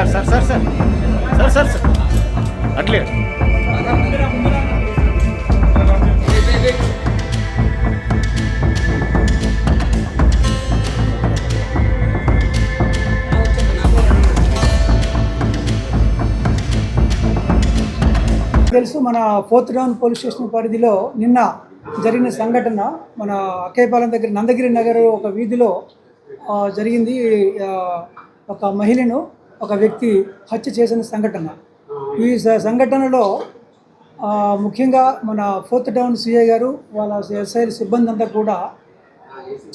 Sir sir sir sir. Sir sir sir. అట్లే. తెలుసు మన ఫోర్త్ డౌన్ పోలీస్ స్టేషన్ పరిధిలో నిన్న జరిగిన సంఘటన మన అక్కయ్యపాలెం దగ్గర నందగిరి నగర్ ఒక వీధిలో జరిగింది ఒక మహిళను ఒక వ్యక్తి హత్య చేసిన సంఘటన. ఈ సంఘటనలో ముఖ్యంగా మన ఫోర్త్ టౌన్ సిఐ గారు వాళ్ళ ఎస్ఐ సిబ్బంది అంతా కూడా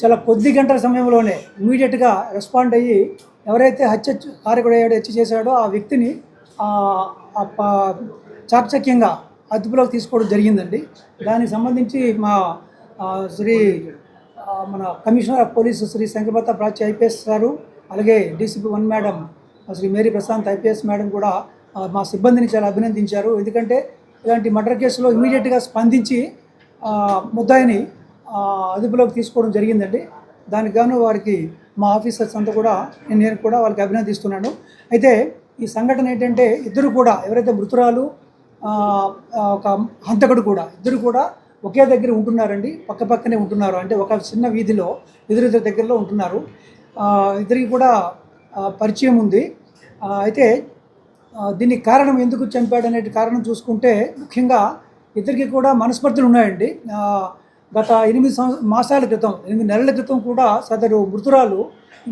చాలా కొద్ది గంటల సమయంలోనే ఇమీడియట్గా రెస్పాండ్ అయ్యి ఎవరైతే హత్య కారకుడు అయ్యాడో హత్య చేశాడో ఆ వ్యక్తిని ఆ, చాకచక్యంగా అదుపులోకి తీసుకోవడం జరిగిందండి. దానికి సంబంధించి మా శ్రీ మన commissioner of police Shri Shankarabhatta Prachi IPS గారు అలాగే DCP one madam Shri Mary Prashanth IPS madam కూడా మా సిబ్బందిని చాలా అభినందించారు. ఎందుకంటే ఇలాంటి మర్డర్ కేసులో ఇమీడియట్గా స్పందించి ముద్దాయిని అదుపులోకి తీసుకోవడం జరిగిందండి. దానికి గాను వారికి మా ఆఫీసర్స్ అంతా కూడా నేను నేను కూడా వాళ్ళకి అభినందిస్తున్నాను. అయితే ఈ సంఘటన ఏంటంటే ఇద్దరు కూడా ఎవరైతే మృతురాలు ఒక హంతకుడు కూడా ఇద్దరు కూడా ఒకే దగ్గర ఉంటున్నారండి. పక్క పక్కనే ఉంటున్నారు. అంటే ఒక చిన్న వీధిలో ఎదురెదురు దగ్గరలో ఉంటున్నారు. ఇద్దరికి కూడా పరిచయం ఉంది. అయితే దీనికి కారణం ఎందుకు చంపాడు అనే కారణం చూసుకుంటే ముఖ్యంగా ఇద్దరికి కూడా మనస్పర్ధలు ఉన్నాయండి. గత ఎనిమిది సంవ మాసాల క్రితం ఎనిమిది నెలల క్రితం కూడా సదరు మృతురాలు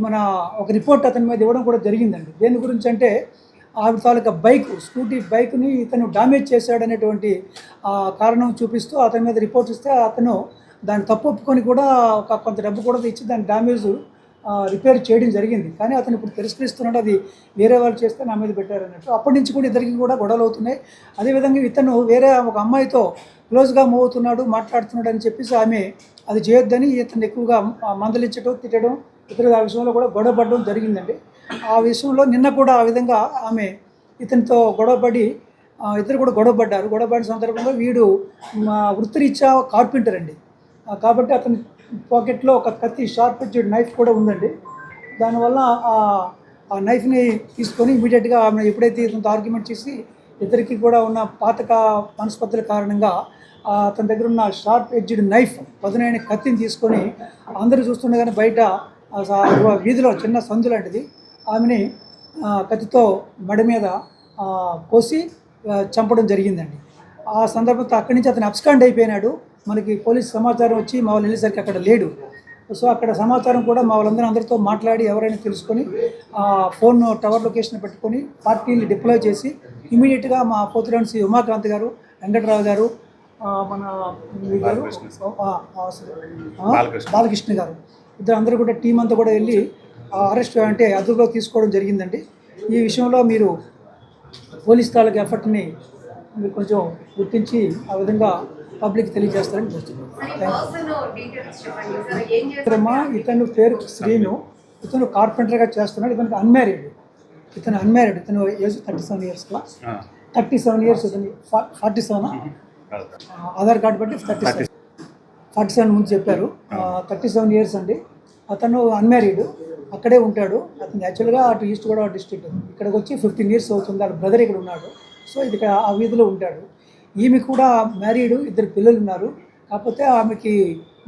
మన ఒక రిపోర్ట్ అతని మీద ఇవ్వడం కూడా జరిగిందండి. దేని గురించి అంటే ఆవిడ తాలూకా బైక్ స్కూటీ బైక్ని ఇతను డామేజ్ చేశాడనేటువంటి కారణం చూపిస్తూ అతని మీద రిపోర్ట్ ఇస్తే అతను దాన్ని తప్పు ఒప్పుకొని కూడా ఒక కొంత డబ్బు కూడా ఇచ్చి దాని డ్యామేజ్ రిపేర్ చేయడం జరిగింది. కానీ అతను ఇప్పుడు తిరస్కరిస్తున్నాడు అది వేరే వాళ్ళు చేస్తే నా మీద పెట్టారు అన్నట్టు అప్పటి నుంచి కూడా ఇద్దరికి కూడా గొడవలు అవుతున్నాయి. అదేవిధంగా ఇతను వేరే ఒక అమ్మాయితో క్లోజ్గా మూవ్ అవుతున్నాడు మాట్లాడుతున్నాడు అని చెప్పేసి ఆమె అది చేయొద్దని ఇతను ఎక్కువగా మందలించడం తిట్టడం ఇతర ఆ విషయంలో కూడా గొడవ పడడం జరిగిందండి. ఆ విషయంలో నిన్న కూడా ఆ విధంగా ఆమె ఇతనితో గొడవపడి ఇద్దరు కూడా గొడవపడ్డారు. గొడవపడిన సందర్భంగా వీడు మా వృత్తిరీత్యా కార్పెంటర్ అండి కాబట్టి అతను పాకెట్లో ఒక కత్తి షార్ప్ ఎడ్జ్డ్ నైఫ్ కూడా ఉందండి. దానివల్ల ఆ- ఆ నైఫ్ని తీసుకొని ఇమీడియట్గా ఆమె ఎప్పుడైతే ఇతనితో ఆర్గ్యుమెంట్ చేసి ఇద్దరికి కూడా ఉన్న పాతక మనస్పర్ధల కారణంగా అతని దగ్గర ఉన్న షార్ప్ ఎడ్జ్డ్ నైఫ్ పదునైన కత్తిని తీసుకొని అందరూ చూస్తుండగానే బయట వీధిలో చిన్న సందు లాంటిది. ఆమెని కత్తితో మడ మీద కోసి చంపడం జరిగిందండి. ఆ సందర్భంతో అక్కడి నుంచి అతను అబ్స్కాండ్ అయిపోయినాడు. మనకి పోలీస్ సమాచారం వచ్చి మా వాళ్ళు వెళ్ళేసరికి అక్కడ లేడు. సో అక్కడ సమాచారం కూడా మా వాళ్ళందరూ అందరితో మాట్లాడి ఎవరైనా తెలుసుకొని ఆ ఫోన్ టవర్ లొకేషన్ పెట్టుకొని పార్టీని డిప్లాయ్ చేసి ఇమీడియట్గా మా పోతురాని శ్రీ ఉమాకాంత్ గారు వెంకటరావు గారు మన గారు. బాలకృష్ణ. గారు. ఇద్దరు అందరూ కూడా టీం అంతా కూడా వెళ్ళి అరెస్ట్ అంటే అదుపులో తీసుకోవడం జరిగిందండి. ఈ విషయంలో మీరు పోలీస్ తాలూకు ఎఫర్ట్ని మీరు కొంచెం గుర్తించి ఆ విధంగా పబ్లిక్ తెలియజేస్తారని ఇతరమ్మా ఇతను పేరు శ్రీను. ఇతను కార్పెంటర్గా చేస్తున్నాడు. ఇతనికి అన్మ్యారీడ్ ఇతను అన్మ్యారీడ్ ఇతను age thirty seven years thirty seven years ఇతని ఫార్టీ సెవెన్ ఆధార్ కార్డు బట్టి థర్టీ సెవెన్ ఫార్టీ సెవెన్ ముందు చెప్పారు. థర్టీ సెవెన్ ఇయర్స్ అండి. అతను అన్మ్యారీడ్ అక్కడే ఉంటాడు. అతను యాక్చువల్గా అటు ఈస్ట్ గోదావరి డిస్ట్రిక్ట్ ఇక్కడికి వచ్చి ఫిఫ్టీన్ ఇయర్స్ అవుతుంది. వాళ్ళ బ్రదర్ ఇక్కడ ఉన్నాడు. సో ఇది ఇక్కడ ఆ వీధిలో ఉంటాడు. ఈమె కూడా మ్యారీడ్ ఇద్దరు పిల్లలు ఉన్నారు. కాకపోతే ఆమెకి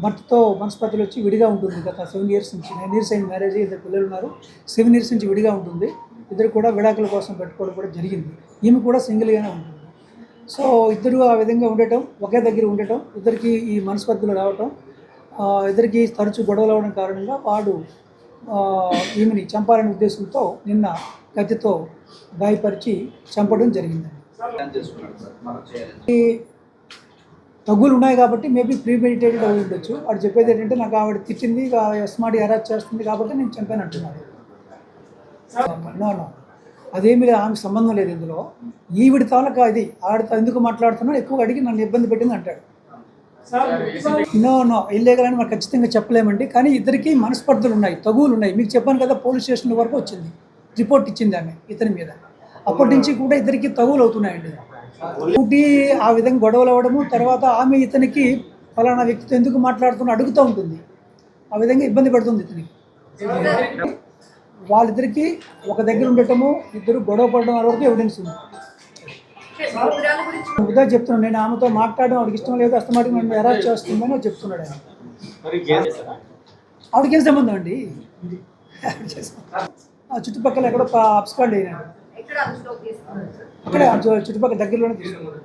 భర్తతో మనస్పర్ధలు వచ్చి విడిగా ఉంటుంది. గత సెవెన్ ఇయర్స్ నుంచి నైన్ ఇయర్స్ అయిన మ్యారేజ్ ఇద్దరు పిల్లలు ఉన్నారు. సెవెన్ ఇయర్స్ నుంచి విడిగా ఉంటుంది. ఇద్దరు కూడా విడాకుల కోసం పెట్టుకోవడం కూడా జరిగింది. ఈమె కూడా సింగిల్గానే ఉంటుంది. సో ఇద్దరు ఆ విధంగా ఉండటం ఒకే దగ్గర ఉండటం ఇద్దరికి ఈ మనస్పర్ధలు రావటం ఇద్దరికి తరచు గొడవలు అవడం కారణంగా వాడు ఈమెని చంపాలనే ఉద్దేశంతో నిన్న కత్తితో గాయపరిచి చంపడం జరిగింది. తగ్గులు ఉన్నాయి కాబట్టి మేబీ ప్రీమెడిటేటెడ్ అయి ఉండొచ్చు. వాడు చెప్పేది ఏంటంటే నాకు ఆవిడ తిట్టింది ఎస్మాడి అరెస్ట్ చేస్తుంది కాబట్టి నేను చంపాను అంటున్నాడు. అదేమి లేదు సంబంధం లేదు ఇందులో. ఈవిడి తాలూకా అది ఆవిడతో ఎందుకు మాట్లాడుతున్నాడు ఎక్కువ అడిగి నన్ను ఇబ్బంది పెట్టింది అంటాడు. నో నో ఇల్లీగల్ అని మనం ఖచ్చితంగా చెప్పలేమండి. కానీ ఇద్దరికి మనస్పర్ధలు ఉన్నాయి తగువులు ఉన్నాయి. మీకు చెప్పాను కదా పోలీస్ స్టేషన్ వరకు వచ్చింది. రిపోర్ట్ ఇచ్చింది ఆమె ఇతని మీద. అప్పటి నుంచి కూడా ఇద్దరికి తగువులు అవుతున్నాయండి. ఒకటి ఆ విధంగా గొడవలు అవ్వడము తర్వాత ఆమె ఇతనికి ఫలానా వ్యక్తితో ఎందుకు మాట్లాడుతున్నా అడుగుతూ ఉంటుంది. ఆ విధంగా ఇబ్బంది పెడుతుంది ఇతనికి. వాళ్ళిద్దరికి ఒక దగ్గర ఉండటము ఇద్దరు గొడవ పడడం వరకు ఎవిడెన్స్ ఉంది. ఉదా చెప్తున్నాను నేను ఆమెతో మాట్లాడడం వాడికి ఇష్టం లేదు అస్తమాటికి నన్ను ఎరా చేస్తుందని చెప్తున్నాడు ఆయన? ఆవిడకి సంబంధం అండి? ఆ చుట్టుపక్కల ఎక్కడో అప్స్కాండ్ అయినాడు తీసుకున్నారు అక్కడే చుట్టుపక్కల దగ్గరలోనే తీసుకున్నాడు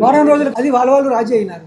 వారం రోజులు అది వాళ్ళ వాళ్ళు రాజీ అయినారు.